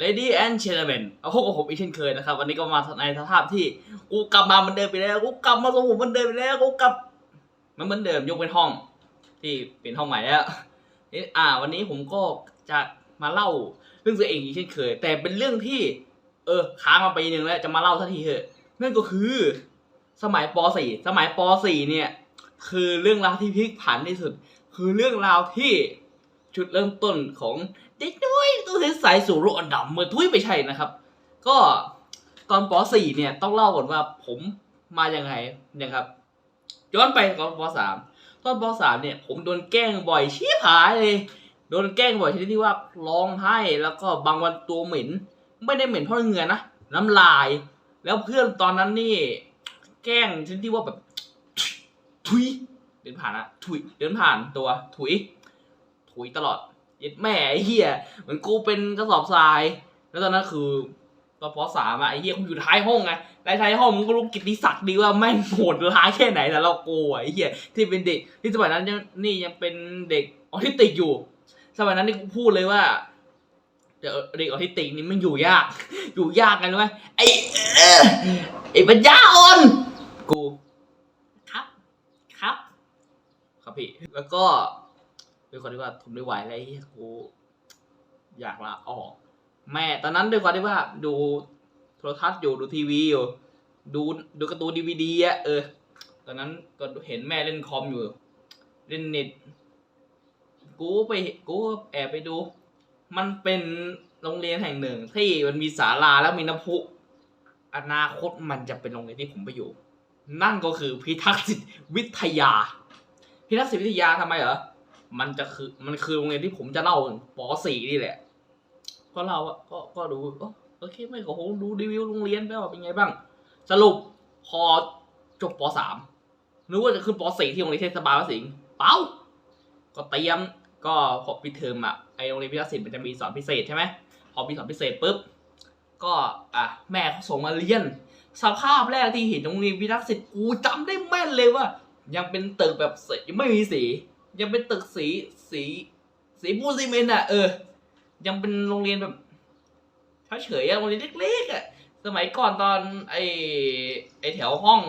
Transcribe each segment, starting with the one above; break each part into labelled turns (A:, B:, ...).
A: Lady and Gentlemen เอาพบกับผมอีกเช่นเคยนะครับ วันนี้ก็มาในสภาพที่กูกลับมาเหมันเดิมไปแล้ว กูกลับมาสมผมเหมันเดิมไปแล้ว กูกลับ มันเหมือนเดิมยกเป็นห้อง ที่เป็นห้องใหม่แล้วนี่อ่า วันนี้ผมก็จะมาเล่าเรื่องตัวเองอีกเช่นเคย แต่เป็นเรื่องที่ เออค้างมาปีหนึ่งแล้วจะมาเล่าสักทีเถอะนั่นก็คือ สมัยป .4 สมัยป .4 เนี่ย คือเรื่องราวที่พลิกผันที่สุด คือเรื่องราวที่จุดเริ่มต้นของ เด็กน้อยตัวใสๆสู่โลกอันดำเมื่อทุยไปใช่นะครับ ก็ตอนป .4 เนี่ยต้องเล่าก่อนว่าผมมายังไงนะครับ ย้อนไปตอนป .3 ตอนป .3 เนี่ย ผมโดนแกล้งบ่อยชี้ผายเลย โดนแกล้งบ่อยชนิดที่ว่าร้องไห้แล้วก็บางวันตัวเหม็น ไม่ได้เหม็นเพราะเหงื่อนะน้ำลาย แล้วเพื่อนตอนนั้นนี่ แกล้งชนิดที่ว่าแบบทุยเดินผ่านอะถุยเดินผ่านตัวถุยถุยตลอด ย็ดแม่ไอ้เหี้ยเหมือนกูเป็นกระสอบทราย แล้วตอนนั้นคือตอนปสามอะไอ้เหี้ยกูอยู่ท้ายห้องไงแล้วท้ายห้องมึงก็รู้กิตติศักดิ์ดีว่าแม่งโหดร้ายแค่ไหนแต่เราโกลัวไอ้เหี้ยที่เป็นเด็กที่สมัยนั้นยังนี่ยังเป็นเด็กออทิสติกอยู่ สมัยนั้นนี่กูพูดเลยว่าเด็กออทิสติกนี่มันอยู่ยาก อยู่ยากกันไหมไอ้ไอ้ปัญญาอ่อนกู ครับ ครับ ครับพี่ แล้วก็ ด้วยความที่ว่าทนไม่ไหวแล้วเหี้ยกูอยากลาออก แม่ตอนนั้นด้วยความที่ว่าดูโทรทัศน์อยู่ดูทีวีอยู่ดูดูการ์ตูนดีวีดีอะเออ ตอนนั้นก็เห็นแม่เล่นคอมอยู่ เล่นเน็ตกูไปกูแอบไปดู มันเป็นโรงเรียนแห่งหนึ่ง ที่มันมีศาลาแล้วมีน้ำพุ อนาคตมันจะเป็นโรงเรียนที่ผมไปอยู่ นั่นก็คือพิทักษ์สิทธิวิทยา พิทักษ์สิทธิวิทยาทำไมเหรอ มันจะคือมันคือโรงเรียนที่ผมจะเล่าป .4 นี่แหละ ก็เราอะก็ก็ดูโอเคไม่ก็คงดูรีวิวโรงเรียนไปว่าเป็นไงบ้าง สรุปพอจบป .3 นึกว่าจะขึ้นป .4 ที่โรงเรียนเทศบาลวสิงห์เปล่าก็เตรียมก็พอปิดเทอมอะไอโรงเรียนพิทักษ์ศิลป์มันจะมีสอนพิเศษใช่ไหมพอมีสอนพิเศษปุ๊บก็อะแม่เขาส่งมาเรียนสภาพแรกที่เห็นโรงเรียนพิทักษ์ศิลป์กูจำได้แม่นเลยว่า ยังเป็นตึกแบบสีไม่มีสี ยังเป็นตึกสีสีสีปูนซีเมนต์อะเออ ยังเป็นโรงเรียนแบบเฉยๆอะโรงเรียนเล็กๆอะสมัยก่อนตอนไอไอแถวห้อง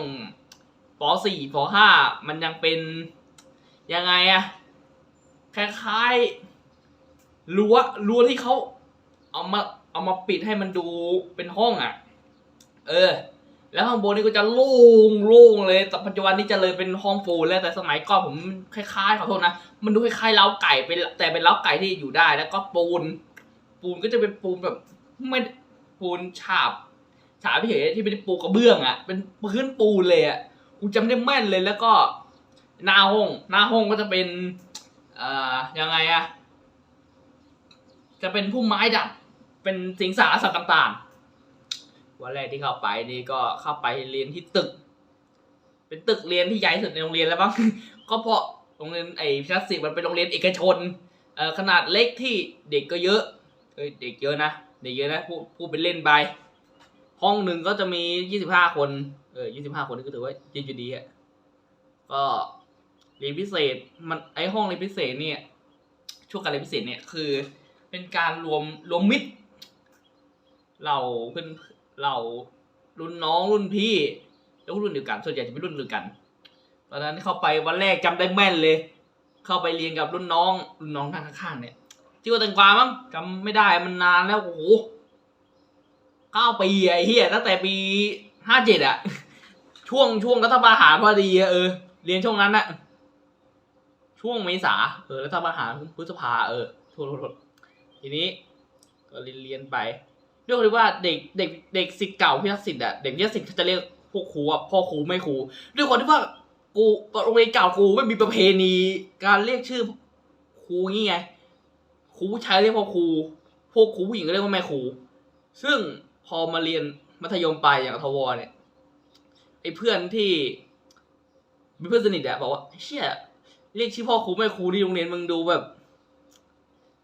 A: ปสี่ปห้ามันยังเป็นยังไงอะคล้ายๆรั้วรั้วที่เขาเอามาเอามาปิดให้มันดูเป็นห้องอะเออ แล้วข้างบนนี่ก็จะโล่งโล่งเลยแต่ปัจจุบันนี้จะเลยเป็นห้องปูนแล้วแต่สมัยก่อนผมคล้ายๆขอโทษนะ มันดูคล้ายๆเล้าไก่เป็นแต่เป็นเล้าไก่ที่อยู่ได้ แล้วก็ปูน ปูนก็จะเป็นปูนแบบไม่ปูนฉาบ ฉาบเฉยๆที่เป็นปูกระเบื้องอะ เป็นพื้นปูนเลยอะกูจำได้แม่นเลยแล้วก็ หน้าห้อง หน้าห้องก็จะเป็นเอ่อยังไงอะจะเป็นพุ่มไม้ดัดเป็นสิงสารสัตว์ต่างๆ วันแรกที่เข้าไปนี่ก็เข้าไปเรียนที่ตึก เป็นตึกเรียนที่ใหญ่สุดในโรงเรียนแล้วบ้างก็เพราะโรงเรียนไอ้พิทักษ์ศิลป์มันเป็นโรงเรียนเอกชนเอ่อขนาดเล็กที่เด็กก็เยอะเอ้ยเด็กเยอะนะเด็กเยอะนะพูดพูดเป็นเล่นไปห้องหนึ่งก็จะมียี่สิบห้าคนเออยี่สิบห้าคนนี่ก็ถือว่าเยอะอยู่ดีอะก็เรียนพิเศษมันไอห้องเรียนพิเศษเนี่ยช่วงการเรียนพิเศษเนี่ยคือ เป็นการรวมรวมมิตรเราเพื่อน เรารุ่นน้องรุ่นพี่แล้วรุ่นเดียวกันส่วนใหญ่จะเป็นรุ่นเดียวกันตอนนั้นเข้าไปวันแรกจำได้แม่นเลย เข้าไปเรียนกับรุ่นน้องรุ่นน้องข้างๆเนี่ยชื่อว่าแตงกวามั้งจำไม่ได้มันนานแล้วโอ้โหเก้าปีไอ้เหี้ยตั้งแต่ปีห้าเจ็ดอะช่วงช่วงรัฐประหารพอดีเออ เรียนช่วงนั้นอะช่วงเมษาเออรัฐประหารพฤษภาเออทษโทษโทษทีนี้ ก็เรียนเรียนไป ด้วยความที่ว่าเด็กเด็กเด็กสิทธิ์เก่าพิทักษ์สิทธิ์อะเด็กพิทักษ์สิทธิ์เขาจะเรียกพวกครูอะพ่อครูไม่ครูด้วยความที่ว่ากูโรงเรียนเก่ากูไม่มีประเพณี การเรียกชื่อครูงี้ไงครูผู้ชายเรียกพ่อครูพวกครูผู้หญิงก็เรียกว่าแม่ครูซึ่งพอมาเรียนมัธยมปลายอย่างทวเนี่ยไอ้เพื่อนที่มีเพื่อนสนิทอะบอกว่าเชี่ยเรียกชื่อพ่อครูแม่ครูที่โรงเรียนมึงดูแบบ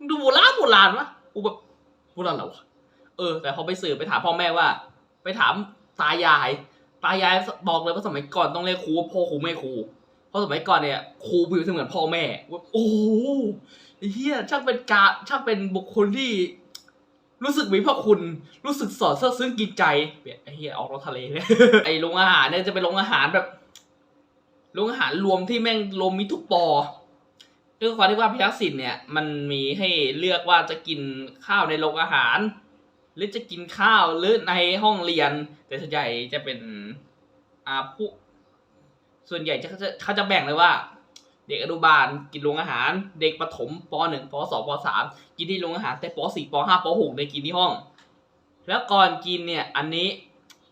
A: ดูโบราณโบราณวะกูแบบโบราณเหรอวะ เออ แต่พอไปสืบไปถามพ่อแม่ว่า ไปถามตายาย ตายายบอกเลยว่าสมัยก่อนต้องเรียกครูว่าพ่อครูแม่ครูเพราะสมัยก่อนเนี่ยครูเปรียบเสมือนพ่อแม่ว่าโอ้เฮียช่างเป็นกาช่างเป็นบุคคลที่รู้สึกมีพระคุณ รู้สึกสอดเสื้อซึ้งกินใจเปียไอ้เหี้ยออกรถทะเลเลยไอ้โรงอาหารเนี่ยจะเป็นโรงอาหารแบบโรงอาหารรวมที่แม่งรวมมีทุกปอด้วยความที่ว่าพิทักษ์สินเนี่ย มันมีให้เลือกว่าจะกินข้าวในโรงอาหาร หรือจะกินข้าวหรือในห้องเรียน แต่ส่วนใหญ่จะเป็นอ่าผู้ส่วนใหญ่จะเขาจะเขาจะแบ่งเลยว่า เด็กอนุบาลกินโรงอาหาร เด็กประถมป .1 ป .2 ป .3 กินที่โรงอาหารแต่ป .4 ป .5 ป .6 ได้กินที่ห้อง แล้วก่อนกินเนี่ยอันนี้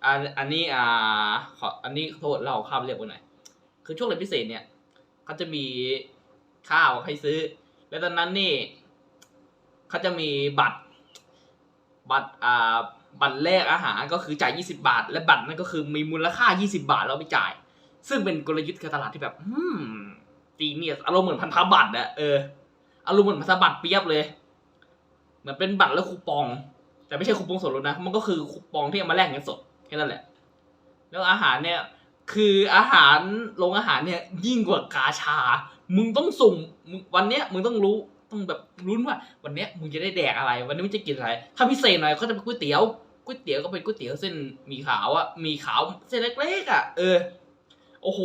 A: อันอันนี้อ่าขออันนี้โทษเราข้ามเรียกไว้หน่อยคือช่วงเรียนพิเศษเนี่ยเขาจะมีข้าวให้ซื้อ แล้วตอนนั้นนี่เขาจะมีบัตร บัตรอ่าบัตรแลกอาหารก็คือจ่าย 20 บาท และบัตรนั่นก็คือมีมูลค่า 20 บาทแล้วเอาไปจ่าย ซึ่งเป็นกลยุทธ์การตลาดที่แบบอืมจีเนียสอารมณ์เหมือนพันธบัตรอะเอออารมณ์เหมือนพันธบัตรเปียบเลยเหมือนเป็นบัตรและคูปอง แต่ไม่ใช่คูปองส่วนลดนะ มันก็คือคูปองที่เอามาแลกเงินสดแค่นั้นแหละ แล้วอาหารเนี่ย คืออาหารโรงอาหารเนี่ยยิ่งกว่ากาชา มึงต้องสุ่มมึงวันเนี้ยมึงต้องรู้ ต้องแบบรุ้นว่า วันนี้มึงจะได้แดกอะไร วันนี้มึงจะกินอะไร ถ้าพิเศษหน่อยก็จะเป็นก๋วยเตี๋ยวก๋วยเตี๋ยวก็เป็นก๋วยเตี๋ยวเส้นมีขาวอะมีขาวเส้นเล็กๆอะเออ โอ้โห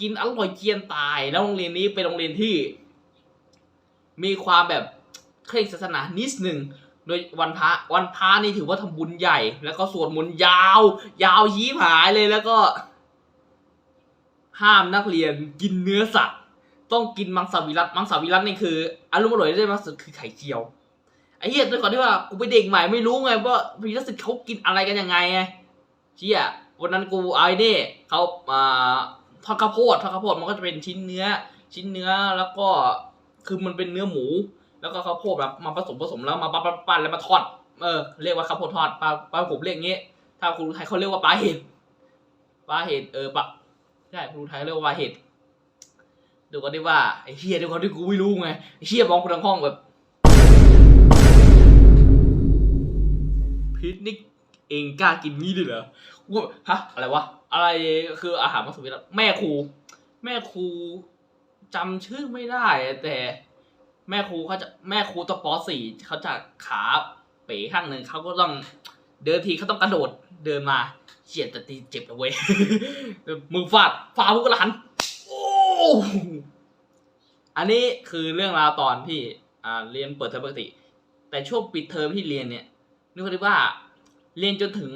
A: กินอร่อยเจียนตาย แล้วโรงเรียนนี้เป็นโรงเรียนที่ มีความแบบเคร่งศาสนานิดหนึ่งโดยวันพระวันพระนี่ถือว่าทำบุญใหญ่ แล้วก็สวดมนต์ยาว ยาวยี้หายเลยแล้วก็ ห้ามนักเรียนกินเนื้อสัตว์ ต้องกินมังสวิรัตมังสวิรัตนี่คืออารมณ์อร่อยได้มากสุดคือไข่เจียวไอ้เหี้ยด้วยก่อนที่ว่ากูไปนเด็กใหม่ไม่รู้ไงว่าพีรัสิตเขากินอะไรกันยังไงไงเชี่ยวันนั้นกูไอ้นี่เขาอ่าทอดข้าวโพดทอดข้าวโพดมันก็จะเป็นชิ้นเนื้อ ชิ้นเนื้อแล้วก็คือมันเป็นเนื้อหมู แล้วก็ข้าวโพดแบบมาผสมผสมแล้วมาปั้นปั้นแล้วมาทอดเออเรียกว่าข้าวโพดทอดปลาปลาผมเรียกงงี้ ถ้าคุณไทยเขาเรียกว่าปลาเห็ดปลาเห็ดเออปลาใช่คุณไทยเรียกว่าปลาเห็ด ดูกันได้ว่าไอ้เฮียด้วยความที่กูไม่รู้ไงไอ้เฮียมองกูทั้งห้องแบบพิษนี่เองกล้ากินงี้ด้วยเหรอกูฮะอะไรวะอะไรคืออาหารมัสวิรัตแม่ครู แม่ครูจำชื่อไม่ได้แต่ แม่ครูเขาจะแม่ครูตัวปสี่เขาจะขาเป๋ข้างหนึ่งเขาก็ต้องเดินทีเขาต้องกระโดดเดินมาเฉียดแต่ตีเจ็บนะเว้ยมือฟาดฟาดพวกหลาน อันนี้คือเรื่องราวตอนที่อ่าเรียนเปิดเทอมปกติ แต่ช่วงปิดเทอมที่เรียนเนี่ยนึกว่า เรียนจนถึง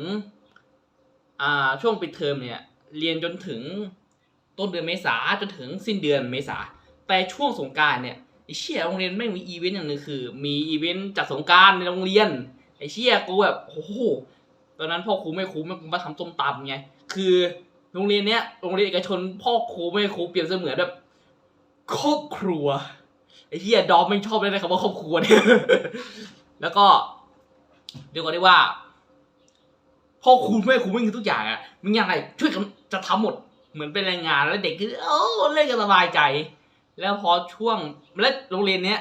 A: อ่าช่วงปิดเทอมเนี่ย เรียนจนถึงต้นเดือนเมษาจนถึงสิ้นเดือนเมษาแต่ช่วงสงการเนี่ยไอ้เชี่ยโรงเรียนไม่มีอีเวนต์อย่างนึงคือ มีอีเวนต์จัดสงการในโรงเรียนไอ้เชี่ยกูแบบโอ้โหตอนนั้นพ่อครูแม่ครูแม่มาทำต้มตำไง คือ โรงเรียนเนี้ยโรงเรียนเอกชนพ่อครูแม่ครูเปรียบเสมือนแบบครอบครัวไอ้เหี้ยดอมไม่ชอบเลยนะคำว่าครอบครัวเนี่ยแล้วก็เดี๋ยวก่อนได้ว่าพ่อครูแม่ครูไม่มีทุกอย่างอะมึงยังไงช่วยกันจะทำหมดเหมือนเป็นแรงงานแล้วเด็กคือโอ้เล่นกันสบายใจ แล้วพอช่วงและโรงเรียนเนี้ย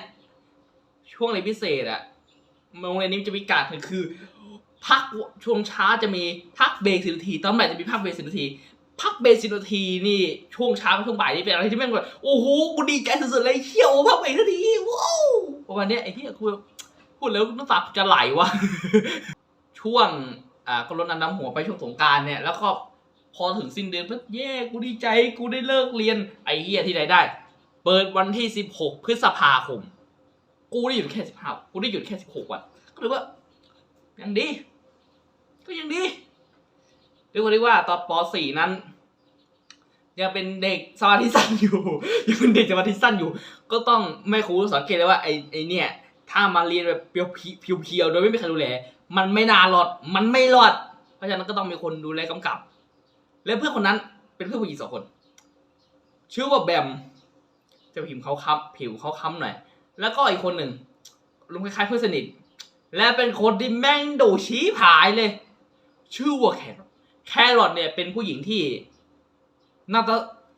A: ช่วงเรียนพิเศษอะโรงเรียนนี้จะมีการคือพักช่วงเช้าจะมีพักเบรกสิบนาทีตอนบ่ายจะมีพักเบรกสิบนาที พักเบรกสิบนาทีนี่ช่วงเช้าช่วงบ่ายนี่เป็นอะไรที่แม่งแบบโอ้โหกูดีใจสุดๆเลยเฮียโอ้พักเบรกนาทีว้าวประมาณนี้ไอ้เฮียกูพูดแล้วน้ำตาจะไหลวะช่วงอ่าก็ลดน้ำหัวไปช่วงสงการเนี่ยแล้วก็พอถึงสิ้นเดือนปุ๊บเย้กูดีใจกูได้เลิกเรียนไอ้เฮียที่ไหนได้ เปิดวันที่สิบหกพฤษภาคม กูได้หยุดแค่สิบห้ากูได้หยุดแค่สิบหกวันก็เลยว่ายังดี ก็ยังดี เรียกว่าได้ว่าตอนปสี่นั้น ยังเป็นเด็กสมาธิสั้นอยู่ยังเป็นเด็กสมาธิสั้นอยู่ ก็ต้องแม่ครูสังเกตเลยว่าไอ้ไอ้เนี่ย ถ้ามาเรียนแบบเพียวเพียวๆโดยไม่มีใครดูแลมันไม่น่ารอดมันไม่รอด เพราะฉะนั้นก็ต้องมีคนดูแลกำกับ และเพื่อนคนนั้นเป็นเพื่อนผู้หญิงสองคน ชื่อว่าแบมจะผิวเขาค้ำผิวเขาค้ำหน่อย แล้วก็อีกคนหนึ่งลุงคล้ายๆเพื่อนสนิท และเป็นคนที่แม่งโดชี้ผายเลย ชื่อว่าแครอ แครอทเนี่ยเป็นผู้หญิงที่น่าจะ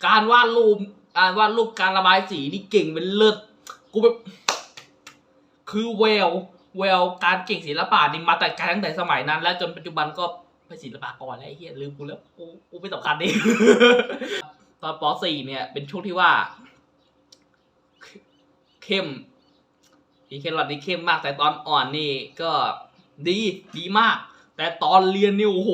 A: การวาดรูปการวาดรูปการระบายสีนี่เก่งเป็นเลิศกูแบบคือแววแววการเก่งศิลปะนี่มาแต่การตั้งแต่สมัยนั้น และจนปัจจุบันก็เป็นศิลปากรแล้วไอ้เหี้ยลืมกูแล้วกูกูไม่สำคัญดิตอนป .4 เนี่ย เป็นช่วงที่ว่า เข้มอีแครอทนี่เข้มมากแต่ตอนอ่อนนี่ก็ดีดีมาก แต่ตอนเรียนนี่โอ้โห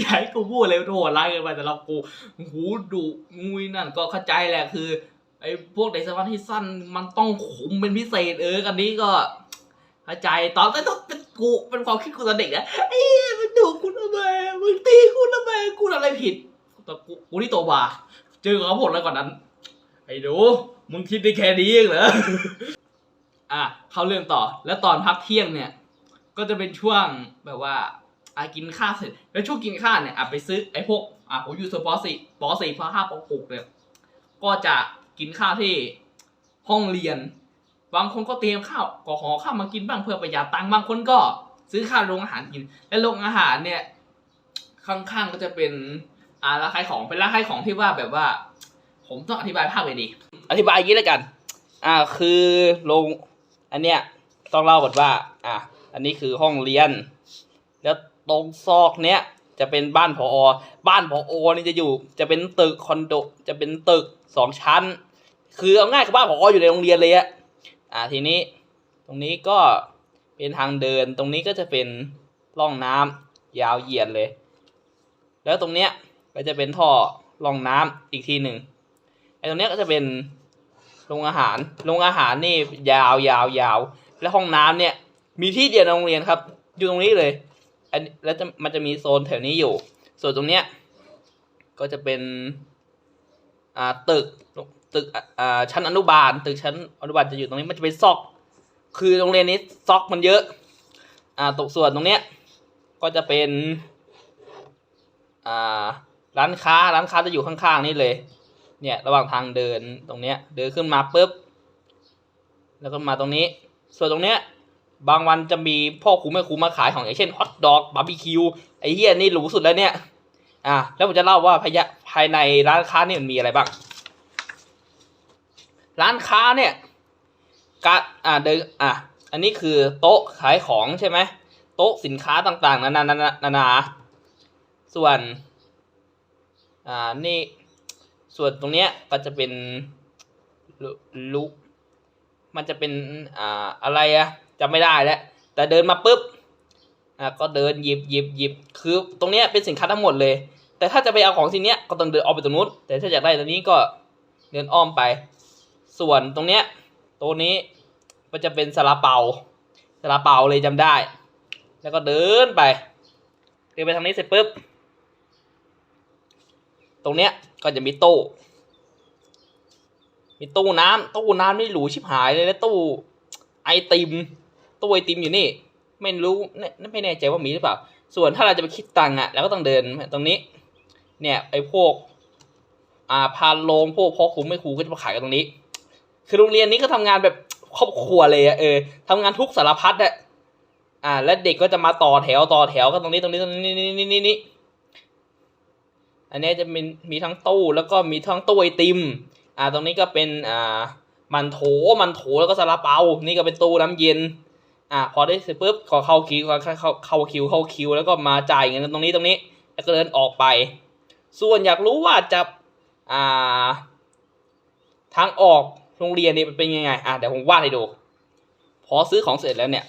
A: อย่าให้กูพูดเลยโหดร้ายเกินไปแต่เรากูโอ้โหดุงุยนั่นก็เข้าใจแหละคือไอ้พวกเด็กสมาธิสั้นมันต้องคุมเป็นพิเศษเออกันนี้ก็เข้าใจตอนแต่ต้องเป็นกูเป็นความคิดกูตอนเด็กนะไอ้เหี้ยมันดุกูทำไมมึงตีกูทำไมกูทำอะไรผิดแต่กูกูนี่โตกว่าเจอเขาหมดแล้วก่อนนั้น ไอ้ดูมึงคิดได้แค่นี้เองเหรออะเข้าเรื่องต่อแล้วตอนพักเที่ยงเนี่ย ก็จะเป็นช่วงแบบว่าอะกินข้าวเสร็จ แล้วช่วงกินข้าวเนี่ยอะไปซื้อไอ้พวกอะผมอยู่ส่วนปสี่ปสี่ปห้าปหกเนี่ยก็จะกินข้าวที่ห้องเรียน บางคนก็เตรียมข้าวก็ห่อข้าวมากินบ้างเพื่อประหยัดตังค์บางคนก็ซื้อข้าวโรงอาหารกิน และโรงอาหารเนี่ยข้างๆก็จะเป็นอ่าร้านขายของเป็นร้านขายของที่ว่าแบบว่า ผมต้องอธิบายภาพไปดี อธิบายอย่างนี้แล้วกัน อ่าคือโรงอันเนี้ยต้องเล่าก่อนว่า อะ อันนี้คือห้องเรียน แล้วตรงซอกเนี้ยจะเป็นบ้านผออบ้านผออนี่จะอยู่ จะเป็นตึกคอนโด จะเป็นตึกสองชั้น คือเอาง่ายกับบ้านผอออยู่ในโรงเรียนเลยอะอ่าทีนี้ตรงนี้ก็เป็นทางเดิน ตรงนี้ก็จะเป็นร่องน้ำยาวเหยียดเลย แล้วตรงเนี้ยก็จะเป็นท่อร่องน้ำอีกทีหนึ่งไอ้ตรงเนี้ยก็จะเป็นโรงอาหาร โรงอาหารนี่ยาวยาวยาว แล้วห้องน้ำเนี่ย มีที่เดียวในโรงเรียนครับ อยู่ตรงนี้เลย อันแล้วจะมันจะมีโซนแถวนี้อยู่ ส่วนตรงเนี้ย ก็จะเป็น อ่าตึกตึกอ่าชั้นอนุบาล ตึกชั้นอนุบาลจะอยู่ตรงนี้มันจะเป็นซอก คือโรงเรียนนี้ซอกมันเยอะ อ่าตกส่วนตรงเนี้ย ก็จะเป็น อ่า ร้านค้าร้านค้าจะอยู่ข้างๆนี่เลย เนี่ย ระหว่างทางเดินตรงเนี้ย เดินขึ้นมาปุ๊บแล้วก็มาตรงนี้ ส่วนตรงเนี้ย บางวันจะมีพ่อครูแม่ครูมาขายของอย่างเช่นฮอทดอกบาร์บีคิวไอ้เหี้ยนี่หรูสุดแล้วเนี่ย อะแล้วผมจะเล่าว่าภายะภายในร้านค้าเนี่ยมันมีอะไรบ้าง ร้านค้าเนี่ยกะอ่าเดินอะอันนี้คือโต๊ะขายของใช่ไหมโต๊ะสินค้าต่างๆ นานานานานาส่วน อ่านี่ส่วนตรงเนี้ยก็จะเป็นลุลุมันจะเป็นอ่าอะไรอะ จำไม่ได้แล้ว แต่เดินมาปุ๊บอะก็เดินหยิบหยิบหยิบคือตรงเนี้ยเป็นสินค้าทั้งหมดเลย แต่ถ้าจะไปเอาของสิ่งเนี้ยก็ต้องเดินออกไปตรงนู้นแต่ถ้าอยากได้ตรงนี้ก็เดินอ้อมไป ส่วนตรงเนี้ยตัวนี้มันจะเป็นซาลาเปาซาลาเปาเลยจำได้ แล้วก็เดินไปเดินไปทางนี้เสร็จปุ๊บตรงเนี้ยก็จะมีตู้มีตู้น้ำตู้น้ำนี่หรูชิบหายเลยแล้วตู้ไอติม ตู้ไอติมอยู่นี่ ไม่รู้ไม่ไม่แน่ใจว่ามีหรือเปล่า ส่วนถ้าเราจะไปคิดตังค์อะเราก็ต้องเดินตรงนี้ เนี่ยไอพวก อ่าพานโรงพวกพ่อครูไม่ครูก็จะมาขายกันตรงนี้ คือโรงเรียนนี้ก็ทำงานแบบครอบครัวเลยอะเออทำงานทุกสารพัดอะอ่า แล้วเด็กก็จะมาต่อแถวต่อแถวกันตรงนี้ตรงนี้ตรงนี้นี่นี่นี่นี่อันนี้จะมีมีทั้งตู้แล้วก็มีทั้งตู้ไอติม อ่า ตรงนี้ก็เป็นอ่ามันโถมันโถแล้วก็ซาลาเปา นี่ก็เป็นตู้น้ำเย็น อ่าพอได้เสร็จปุ๊บขอเข้าคิวเข้าเข้าคิวเข้าคิว แล้วก็มาจ่ายเงินตรงนี้ตรงนี้ แล้วก็เดินออกไป ส่วนอยากรู้ว่าจะอ่าทางออกโรงเรียนนี่เป็นยังไง อะเดี๋ยวผมวาดให้ดู พอซื้อของเสร็จแล้วเนี่ย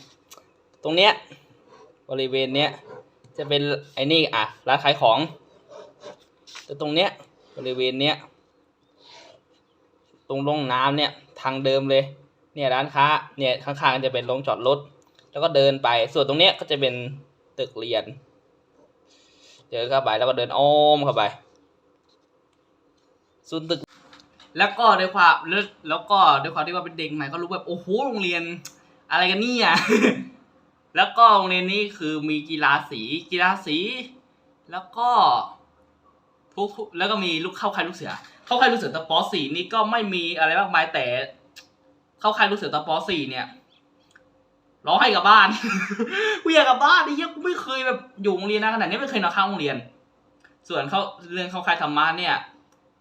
A: ตรงเนี้ยบริเวณเนี้ยจะเป็นไอ้นี่อะร้านขายของ แต่ตรงเนี้ยบริเวณเนี้ยตรงร่องน้ำเนี่ยทางเดิมเลย เนี่ยร้านค้าเนี่ยข้างๆจะเป็นโรงจอดรถแล้วก็เดินไปส่วนตรงเนี้ยก็จะเป็นตึกเรียน เดินเข้าไปแล้วก็เดินอ้อมเข้าไปส่วนตึก แล้วก็ด้วยความแล้วแล้วก็ด้วยความที่ว่าเป็นเด็กใหม่ก็รู้แบบโอ้โหโรงเรียน อะไรกันเนี่ยแล้วก็โรงเรียนนี้คือมีกีฬาสีกีฬาสี แล้วก็ทุกแล้วก็มีลูกเข้าใค่ายลูกเสือ เข้าใค่ายลูกเสือตะปอสีนี่ก็ไม่มีอะไรมากมายแต่ เข้าค่ายลูกเสือตะปอสี่เนี่ยร้องให้กับบ้านกูอยากกลับบ้านไอ้เหี้ยกูไม่เคยแบบอยู่โรงเรียนนะขนาดนี้ไม่เคยนอนข้างโรงเรียน ส่วนเขาเรื่องเข้าค่ายธรรมะเนี่ย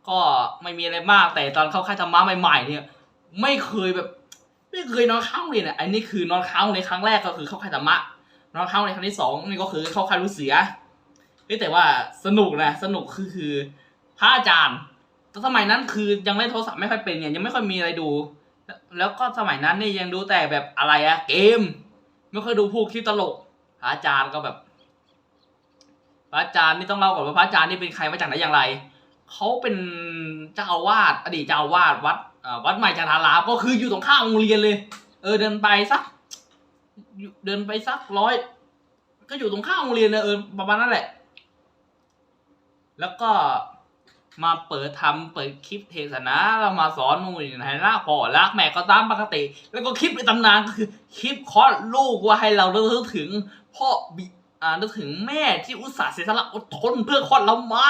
A: ก็ไม่มีอะไรมากแต่ตอนเข้าค่ายธรรมะใหม่ๆเนี่ย ไม่เคยแบบ ไม่เคยนอนค้างโรงเรียนอะอันนี้คือนอนค้างในครั้งแรกก็คือเข้าค่ายธรรมะนอนค้างในครั้งที่สองนี่ก็คือเข้าค่ายลูกเสือเฮ้ยแต่ว่าสนุกนะสนุกคือคือพระอาจารย์แต่สมัยนั้นคือยังเล่นโทรศัพท์ไม่ค่อยเป็นไงยังไม่ค่อยมีอะไรดู แล้วก็สมัยนั้นนี่ยังดูแต่แบบอะไรอะเกม ไม่ค่อยดูพวกคลิปตลกพระอาจารย์ก็แบบ พระอาจารย์นี่ต้องเล่าก่อนว่าพระอาจารย์นี่เป็นใครมาจากไหนอย่างไรเขาเป็นเจ้าอาวาสอดีตเจ้าอาวาสวัดวัดใหม่จันทารามก็คืออยู่ตรงข้ามโรงเรียนเลย เออเดินไปสักเดินไปสักร้อยก็อยู่ตรงข้ามโรงเรียนเลยเออประมาณนั้นแหละ แล้วก็ มาเปิดทำเปิดคลิปเทศนาเรามาสอนนู่นนี่นะพ่อรักแม่ก็ตามปกติ แล้วก็คลิปในตำนานก็คือคลิปคอดลูกว่าให้เราเลิกถึงพ่อบิอ่านึกถึงแม่ที่อุตส่าห์เสียสละอดทนเพื่อคลอดเรามา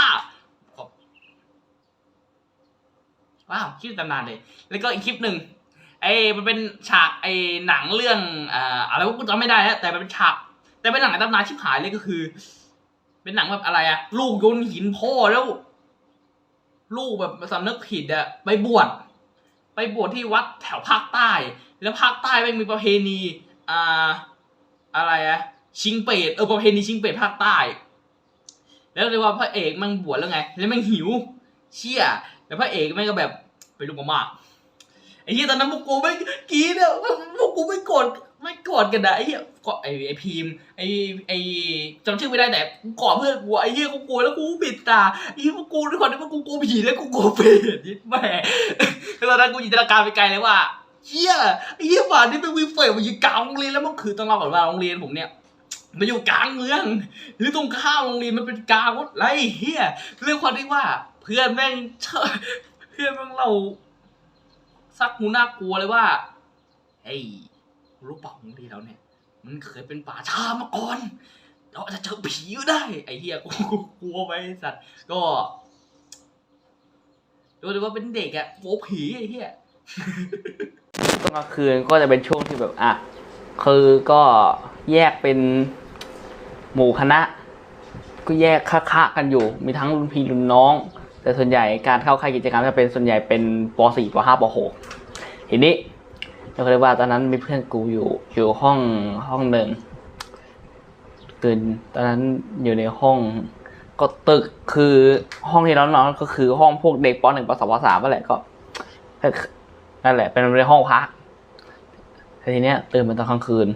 A: ว้าวคลิปตำนานเลย แล้วก็อีกคลิปหนึ่งไอ้มันเป็นฉากไอ้หนังเรื่องอ่าอะไรก็กูจำไม่ได้แล้วแต่มันเป็นฉาก แต่เป็นหนังในตำนานชิบหายเลยก็คือ เป็นหนังแบบอะไรอะลูกโยนหินพ่อแล้ว ลูกแบบสำนึกผิดอะไปบวชไปบวชที่วัดแถวภาคใต้ แล้วภาคใต้ไม่มีประเพณีอ่าอะไรอะชิงเปรตเออประเพณีชิงเปรตภาคใต้ แล้วเรียกว่าพระเอกมันบวชแล้วไง แล้วมันหิว เชี่ยแล้วพระเอกมันก็แบบไปลุกมาม่า ไอ้เหี้ยตอนนั้นพวกกูไม่กรีดอะพวกกูไม่กดไม่กดกันนะไอ้เหี้ยก็ไอ้ไอ้พีมไอ้ไอ้จำชื่อไม่ได้แต่กูกอดเพื่อนกูไอ้เหี้ยกูกลัวแล้วกูปิดตาไอ้เหี้ยพวกกูด้วยความที่พว่ากูกลัวผีแล้วกูกลัวเปรตยิ่แม่แล้วตอนนั้นกูจินตนาการไปไกลเลยว่าเหี้ยไอ้เหี้ยป่านนี้เป็นวีเฟยมาอยู่กลางโรงเรียนแล้วมันคือต้องเล่าก่อนว่าโรงเรียนผมเนี่ยมันอยู่กลางเมือง หรือตรงข้ามโรงเรียนมันเป็นกลางวัดไรเฮียเรื่องความที่ว่า เพื่อนแม่งเพื่อนแม่งเรา ซักหูน่ากลัวเลยว่าเฮ้ยรู้เปล่าโรงเรียนเราเนี่ย มันเคยเป็นป่าช้ามาก่อน เราอาจจะเจอผีก็ได้ ไอ้เฮียกูกลัวไปสัตว์ ก็ดูดิว่าเป็นเด็กอะโฟผีไอ้เฮีย
B: ตอนกลางคืนก็จะเป็นช่วงที่แบบอะคือก็แยกเป็นหมู่คณะ ก็แยกค่าๆกันอยู่ มีทั้งรุ่นพี่รุ่นน้อง แต่ส่วนใหญ่การเข้าค่ายกิจกรรมจะเป็นส่วนใหญ่เป็นป .4 ป .5 ป .6 ทีนี้เราก็เลยว่าตอนนั้นมีเพื่อนกูอยู่อยู่ห้องห้องหนึ่งตื่นตอนนั้นอยู่ในห้องก็ตึกคือห้องที่เรานอนก็คือห้องพวกเด็กป .1 ป .2 ป .3 นั่นแหละก็นั่นแหละ เป็นในห้องพักทีเนี้ยตื่นมาตอนกลางคืน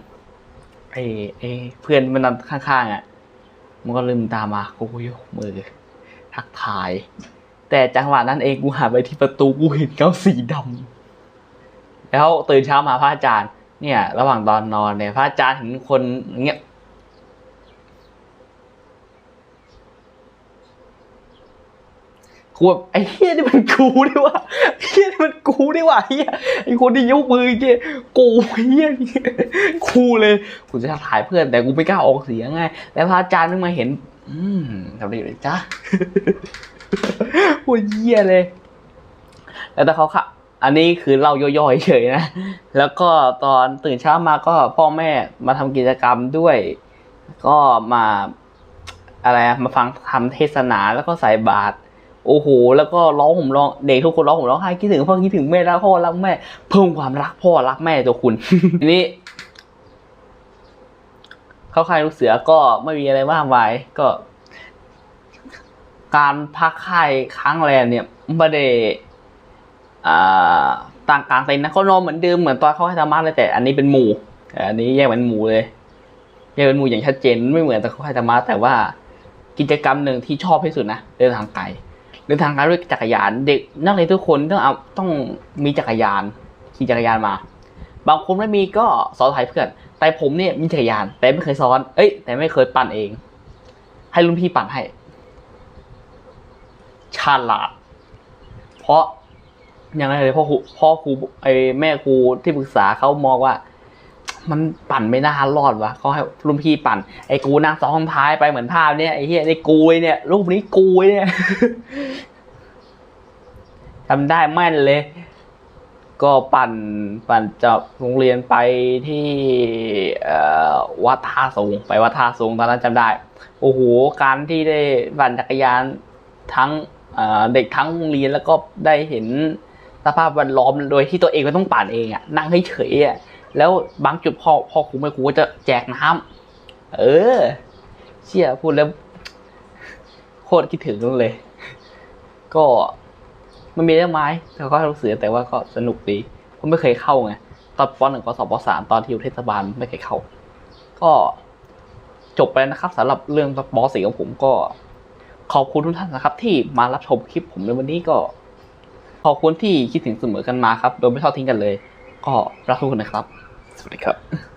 B: ไอ้ไอ้เพื่อนมันนอนข้างๆอะมันก็ลืมตามากูยกมือทักทาย แต่จังหวะนั้นเองกูหันไปที่ประตูกูเห็นเงาสีดำแล้วตื่นเช้ามาพระอาจารย์ เนี่ย ระหว่างตอนนอนเนี่ยพระอาจารย์เห็นคนเงี้ยกูแบบไอ้เฮียนี่มันกูดิวะเฮียนี่มันกูดิวะเฮียไอ้คนที่ยกมือเกี้ยกูเฮียนี่กูเลยกูจะถ่ายเพื่อนแต่กูไม่กล้าออกเสียงไงแล้วพระอาจารย์นึงมาเห็น อืมทำอะไรอยู่เลยจ้า โคตรเฮียเลย แล้วแต่เขาค่ะ อันนี้คือเล่าย่อยๆเฉยนะ แล้วก็ตอนตื่นเช้ามาก็พ่อแม่มาทำกิจกรรมด้วย ก็มาอะไรอะมาฟังทำเทศนาแล้วก็ใส่บาตรโอ้โห แล้วก็ร้องห่มร้องเด็กทุกคนร้องห่มร้องไห้คิดถึงพ่อคิดถึงแม่รักพ่อรักแม่ เพิ่มความรักพ่อรักแม่ตัวคุณนี้เข้าค่ายลูกเสือก็ไม่มีอะไรมากมายก็ การพักค่ายครั้งแรกเนี่ยไม่ได้ต่างกลางเต็นท์นะก็นอนเหมือนเดิมเหมือนตอนเขาค่ายธรรมะเลยแต่อันนี้เป็นหมู่อันนี้แยกเป็นหมู่เลยแยกเป็นหมู่อย่างชัดเจนไม่เหมือนตอนเขาค่ายธรรมะแต่ว่ากิจกรรมหนึ่งที่ชอบที่สุดนะเดินทางไกลเดินทางไกลด้วยจักรยาน เด็กนักเรียนทุกคนต้องเอาต้องมีจักรยานขี่จักรยานมา บางคนไม่มีก็สอนถ่ายเพื่อน แต่ผมเนี่ยมีจักรยาน แต่ไม่เคยซ้อน เอ้ย แต่ไม่เคยปั่นเอง ให้รุ่นพี่ปั่นให้ ฉลาด เพราะยังไงเลยพ่อครูพ่อครูไอแม่ครูที่ปรึกษาเขามองว่า มันปั่นไม่น่ารอดวะเขาให้รุ่นพี่ปั่น ไอ้กูนั่งซ้อนท้ายไปเหมือนภาพเนี้ยไอ้เหี้ยไอ้กูเนี่ย รูปนี้กูเนี่ยทำได้แม่นเลย ก็ปั่นปั่นจากโรงเรียนไปที่วัดท่าสูงไปวัดท่าสูงตอนนั้นจำได้ โอ้โหการที่ได้ปั่นจักรยานทั้ง เด็กทั้งโรงเรียนแล้วก็ได้เห็นสภาพแวดล้อมโดยที่ตัวเองไม่ต้องปั่นเองอะนั่งเฉยอะแล้วบางจุดพ่อพ่อครูแม่ครูก็จะแจกน้ำเออ เชี่ยพูดแล้ว โคตรคิดถึงเลย ก็มันมีเรื่องไม้แล้วก็รู้สึกแต่ว่าก็สนุกดีพก็ไม่เคยเข้าไงตอนปหนึ่งปสองปสามตอนที่อยู่เทศบาลไม่เคยเข้า ก็จบไปแล้วนะครับสำหรับเรื่องปสี่ของผมก็ ขอบคุณทุกท่านนะครับ ที่มารับชมคลิปผมในวันนี้ก็ ขอบคุณที่คิดถึงเสมอกันมาครับ โดยไม่ทอดทิ้งกันเลย ก็รักทุกคนนะครับ สวัสดีครับ